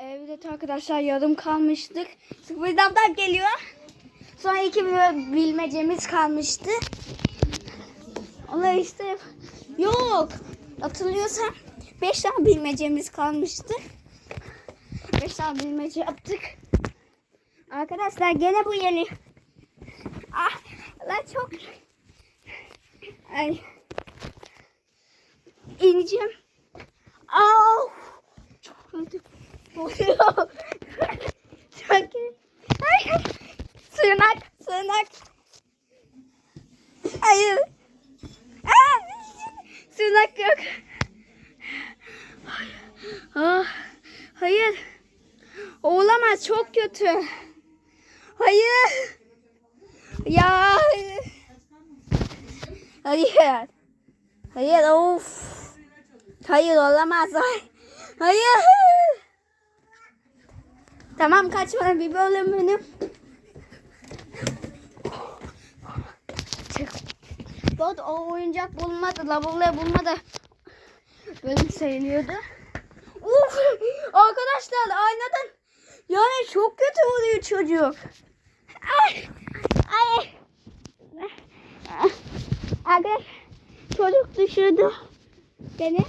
Evet arkadaşlar yarım kalmıştık. Sıfırdan geliyor. Sonra iki bil- bilmecemiz kalmıştı. Onlar işte yok. Hatırlıyorsan beş tane bilmecemiz kalmıştı. Beş tane bilmece yaptık. Arkadaşlar gene bu yeni. Ah lan çok. Ay. İneceğim. Au. Çok kötü. Oluyor. Çok iyi. Ay. Sığınak. Sığınak. Hayır. Aa, sığınak yok. Ah, hayır. Olamaz çok kötü. Hayır. Ya. Hayır. Hayır of. Hayır olamaz. Ay. Hayır. Tamam kaçma bir bölümünü. Çık. Dot o oyuncak bulmadı, lavaboya bulmadı. Bölüm sayılıyordu. Uf! Arkadaşlar aynadan yani çok kötü oluyor çocuk. Ay! Ay! Arkadaş çocuk düşürdü beni.